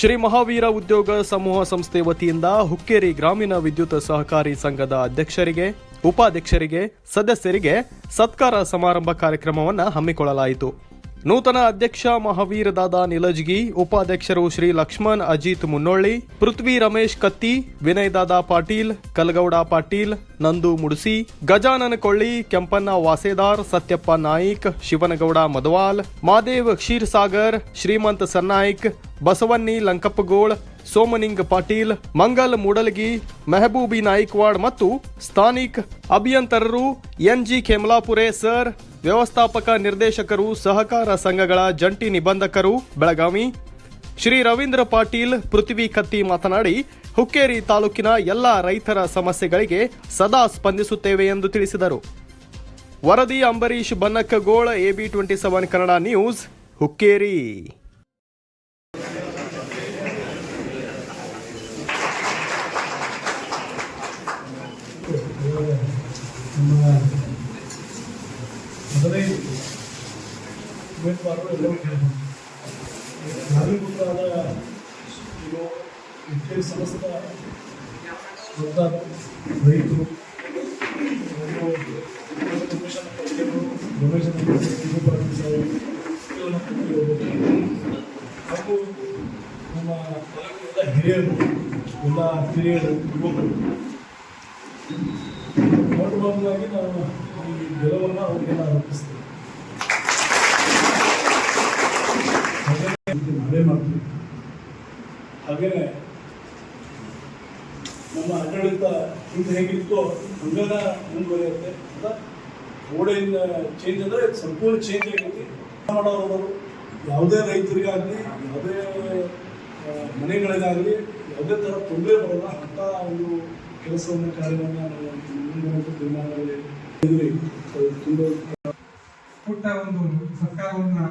ಶ್ರೀ ಮಹಾವೀರ ಉದ್ಯೋಗ ಸಮೂಹ ಸಂಸ್ಥೆ ವತಿಯಿಂದ ಹುಕ್ಕೇರಿ ಗ್ರಾಮೀಣ ವಿದ್ಯುತ್ ಸಹಕಾರಿ ಸಂಘದ ಅಧ್ಯಕ್ಷರಿಗೆ, ಉಪಾಧ್ಯಕ್ಷರಿಗೆ, ಸದಸ್ಯರಿಗೆ ಸತ್ಕಾರ ಸಮಾರಂಭ ಕಾರ್ಯಕ್ರಮವನ್ನು ಹಮ್ಮಿಕೊಳ್ಳಲಾಯಿತು. ನೂತನ ಅಧ್ಯಕ್ಷ ಮಹಾವೀರ ದಾದಾ ನಿಲಜ್ಗಿ, ಉಪಾಧ್ಯಕ್ಷರು ಶ್ರೀ ಲಕ್ಷ್ಮಣ್ ಅಜಿತ್ ಮುನ್ನೊಳ್ಳಿ, ಪೃಥ್ವಿ ರಮೇಶ್ ಕತ್ತಿ, ವಿನಯ್ ದಾದಾ ಪಾಟೀಲ್, ಕಲ್ಗೌಡ ಪಾಟೀಲ್, ನಂದು ಮುಡುಸಿ, ಗಜಾನನ ಕೊಳ್ಳಿ, ಕೆಂಪಣ್ಣ ವಾಸೇದಾರ್, ಸತ್ಯಪ್ಪ ನಾಯ್ಕ್, ಶಿವನಗೌಡ ಮದವಾಲ್, ಮಾದೇವ್ ಕ್ಷೀರ್ಸಾಗರ್, ಶ್ರೀಮಂತ್ ಸರ್ನಾಯ್ಕ್ ಬಸವನ್ನಿ, ಲಂಕಪ್ಪಗೋಳ್, ಸೋಮನಿಂಗ್ ಪಾಟೀಲ್, ಮಂಗಲ್ ಮೂಡಲಗಿ, ಮೆಹಬೂಬಿ ನಾಯ್ಕ್ವಾಡ್ ಮತ್ತು ಸ್ಥಾನಿಕ್ ಅಭಿಯಂತರರು ಎನ್ಜಿ ಖೇಮಲಾಪುರೆ ಸರ್, ವ್ಯವಸ್ಥಾಪಕ ನಿರ್ದೇಶಕರು, ಸಹಕಾರ ಸಂಘಗಳ ಜಂಟಿ ನಿಬಂಧಕರು, ಬೆಳಗಾವಿ. ಶ್ರೀ ರವೀಂದ್ರ ಪಾಟೀಲ್, ಪೃಥ್ವಿ ಕತ್ತಿ ಮಾತನಾಡಿ, ಹುಕ್ಕೇರಿ ತಾಲೂಕಿನ ಎಲ್ಲ ರೈತರ ಸಮಸ್ಯೆಗಳಿಗೆ ಸದಾ ಸ್ಪಂದಿಸುತ್ತೇವೆ ಎಂದು ತಿಳಿಸಿದರು. ವರದಿ Ambarish Bannakkagol AB twenty seven Kannada news, Hukkeri. ಸಮಸ್ತ ದೊಡ್ಡ ರೈತರು ಅವರು ರಮೇಶನ ಪತ್ರಿಕೆಗಳು ರಮೇಶನ ಪತ್ರಿಕೆಗಳು ಪ್ರಾರಂಭಿಸಿದರು ಇವುಗಳನ್ನ ಪತ್ರಿಕೆ ಓದಬೇಕು. ಹಾಗೂ ನಮ್ಮ ತಾಲೂಕಿನ ಎಲ್ಲ ಹಿರಿಯರು ಎಲ್ಲ ಹಿರಿಯರು ಯುವಕರು ಮೊದಲವಾಗಿ ನಾವು ಈ ಗೆಲುವನ್ನು ಅವರಿಗೆ ಅರ್ಪಿಸ್ತೇವೆ ನಾವೇ ಮಾಡ್ತೀವಿ. ಹಾಗೇನೆ ನಮ್ಮ ಆಡಳಿತ ಹಿಂದೆ ಹೇಗಿತ್ತೋ ಹಂಗನ ಮುಂದುವರಿಯುತ್ತೆ. ಅಂತ ಗೋಡೆಯಿಂದ ಚೇಂಜ್ ಅಂದರೆ ಸಂಪೂರ್ಣ ಚೇಂಜ್ ಆಗೈತಿ ಮಾಡೋರು ಯಾವುದೇ ರೈತರಿಗಾಗಲಿ, ಯಾವುದೇ ಮನೆಗಳಿಗಾಗಲಿ ಯಾವುದೇ ಥರ ತೊಂದರೆ ಬರಲ್ಲ. ಅಂಥ ಒಂದು ಕೆಲಸವನ್ನು ಕಾರ್ಯವನ್ನು ನಾವು ತೀರ್ಮಾನದಲ್ಲಿ ತುಂಬ ಪುಟ್ಟ ಒಂದು ಸರ್ಕಾರವನ್ನು